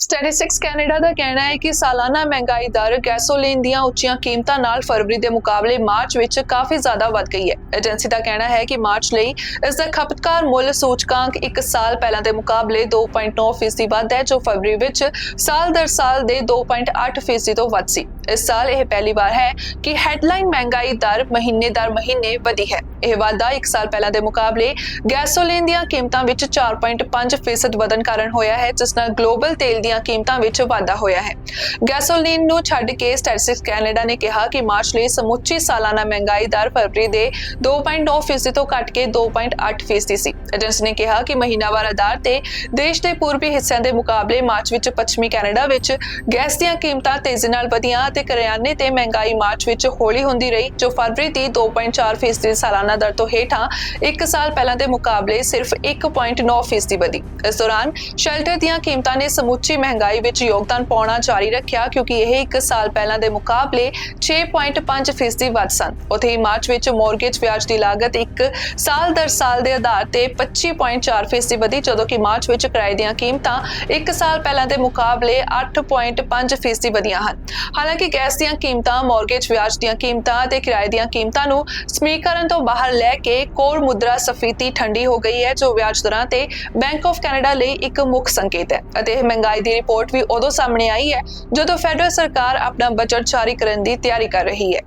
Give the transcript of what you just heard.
Statistics Canada ਦਾ ਕਹਿਣਾ ਹੈ ਕਿ ਸਾਲਾਨਾ ਮਹਿੰਗਾਈ ਦਰ ਗੈਸੋਲੀਨ ਦੀਆਂ ਉੱਚੀਆਂ ਕੀਮਤਾਂ ਨਾਲ ਫਰਵਰੀ ਦੇ ਮੁਕਾਬਲੇ ਮਾਰਚ ਵਿੱਚ ਕਾਫੀ ਜ਼ਿਆਦਾ ਵੱਧ ਗਈ ਹੈ। ਏਜੰਸੀ ਦਾ ਕਹਿਣਾ ਹੈ ਕਿ ਮਾਰਚ ਲਈ ਇਸ ਦਾ ਖਪਤਕਾਰ ਮੁੱਲ ਸੂਚਕਾਂਕ ਇੱਕ ਸਾਲ ਪਹਿਲਾਂ ਦੇ ਮੁਕਾਬਲੇ 2.9% ਫੀਸਦੀ ਵੱਧ ਹੈ, ਜੋ ਫਰਵਰੀ ਵਿੱਚ ਸਾਲ ਦਰ ਸਾਲ ਦੇ 2.8% ਫੀਸਦੀ ਤੋਂ ਵੱਧ ਸੀ। ਇਸ ਸਾਲ ਇਹ ਪਹਿਲੀ ਵਾਰ ਹੈ ਕਿ ਹੈਡਲਾਈਨ ਮਹਿੰਗਾਈ ਦਰ ਮਹੀਨੇ ਦਰ ਮਹੀਨੇ ਵਧੀ ਹੈ। ਇਹ ਵਾਧਾ ਇੱਕ ਸਾਲ ਪਹਿਲਾਂ ਦੇ ਮੁਕਾਬਲੇ ਗੈਸੋਲੀਨ ਦੀਆਂ ਕੀਮਤਾਂ ਵਿੱਚ 4.5% ਫੀਸਦ ਕਾਰਨ ਹੋਇਆ ਹੈ, ਜਿਸ ਨਾਲ ਗਲੋਬਲ ਤੇਲ ਦੀਆਂ ਕੀਮਤਾਂ ਵਿੱਚ ਵਾਧਾ ਹੋਇਆ ਹੈ। ਗੈਸੋਲੀਨ ਨੂੰ ਛੱਡ ਕੇ ਸਟੈਟਿਸਟਿਕਸ ਕੈਨੇਡਾ ਨੇ ਕਿਹਾ ਕਿ ਮਾਰਚ ਲਈ ਸਮੁੱਚੀ ਸਾਲਾਨਾ ਮਹਿੰਗਾਈ ਦਰ ਫਰਵਰੀ ਦੇ 2.9 ਫੀਸਦੀ ਤੋਂ ਘਟ ਕੇ 2.8 ਫੀਸਦੀ ਸੀ। ਏਜੰਸੀ ਨੇ ਕਿਹਾ ਕਿ ਮਹੀਨਾਵਾਰ ਆਧਾਰ ਤੇ ਦੇਸ਼ ਦੇ ਪੂਰਬੀ ਹਿੱਸਿਆਂ ਦੇ ਮੁਕਾਬਲੇ ਮਾਰਚ ਵਿੱਚ ਪੱਛਮੀ ਕੈਨੇਡਾ ਵਿੱਚ ਗੈਸ ਦੀਆਂ ਕੀਮਤਾਂ ਤੇਜ਼ੀ ਨਾਲ ਵਧੀਆਂ ਅਤੇ ਕਰਿਆਨੇ ਤੇ ਮਹਿੰਗਾਈ ਮਾਰਚ ਵਿੱਚ ਹੌਲੀ ਹੁੰਦੀ ਰਹੀ, ਜੋ ਫਰਵਰੀ ਦੀ 2.4 ਫੀਸਦੀ ਸਾਲਾਨਾ ਦਰ ਤੋਂ ਹੇਠਾਂ ਇੱਕ ਸਾਲ ਪਹਿਲਾਂ ਦੇ ਮੁਕਾਬਲੇ ਸਿਰਫ 1.9 ਫੀਸਦੀ ਵਧੀ। ਇਸ ਦੌਰਾਨ ਸ਼ੈਲਟਰ ਦੀਆਂ ਕੀਮਤਾਂ ਨੇ ਸਮੁੱਚੀ ਮਹਿੰਗਾਈ ਵਿੱਚ ਯੋਗਦਾਨ ਪਾਉਣਾ ਜਾਰੀ ਰੱਖਿਆ, ਕਿਉਂਕਿ ਇਹ ਇੱਕ ਸਾਲ ਪਹਿਲਾਂ ਦੇ ਮੁਕਾਬਲੇ 6.5 ਫੀਸਦੀ ਵੱਧ ਸਨ। ਉੱਥੇ ਹੀ ਮਾਰਚ ਵਿੱਚ ਮੌਰਗੇਜ ਵਿਆਜ ਦੀ ਲਾਗਤ ਇੱਕ ਸਾਲ ਦਰ ਸਾਲ ਦੇ ਆਧਾਰ ਤੇ 25.4 ਫੀਸਦੀ ਵਧੀ, ਜਦੋਂ ਕਿ ਮਾਰਚ ਵਿੱਚ ਕਿਰਾਏ ਦੀਆਂ ਕੀਮਤਾਂ ਇੱਕ ਸਾਲ ਪਹਿਲਾਂ ਦੇ ਮੁਕਾਬਲੇ 8.5 ਫੀਸਦੀ ਵਧੀਆਂ ਹਨ। ਹਾਲਾਂਕਿ ਗੈਸ ਦੀਆਂ ਕੀਮਤਾਂ ਮੌਰਗੇਜ ਵਿਆਜ ਦੀਆਂ ਕੀਮਤਾਂ ਅਤੇ ਕਿਰਾਏ ਦੀਆਂ ਕੀਮਤਾਂ ਨੂੰ ਸਮੀਕਰਨ ਤੋਂ ਬਾਹਰ ਲੈ ਕੇ ਕੋਰ ਮੁਦਰਾ ਸਫੀਤੀ ਠੰਡੀ ਹੋ ਗਈ ਹੈ, ਜੋ ਵਿਆਜ ਦਰਾਂ ਤੇ ਬੈਂਕ ਆਫ ਕੈਨੇਡਾ ਲਈ ਇੱਕ ਮੁੱਖ ਸੰਕੇਤ ਹੈ। ਅਤੇ ਇਹ ਮਹਿੰਗਾਈ ਦੀ ਰਿਪੋਰਟ ਵੀ ਉਦੋਂ ਸਾਹਮਣੇ ਆਈ ਹੈ, ਜਦੋਂ ਫੈਡਰਲ ਸਰਕਾਰ ਆਪਣਾ ਬਜਟ ਜਾਰੀ ਕਰਨ ਦੀ ਤਿਆਰੀ ਕਰ ਰਹੀ ਹੈ।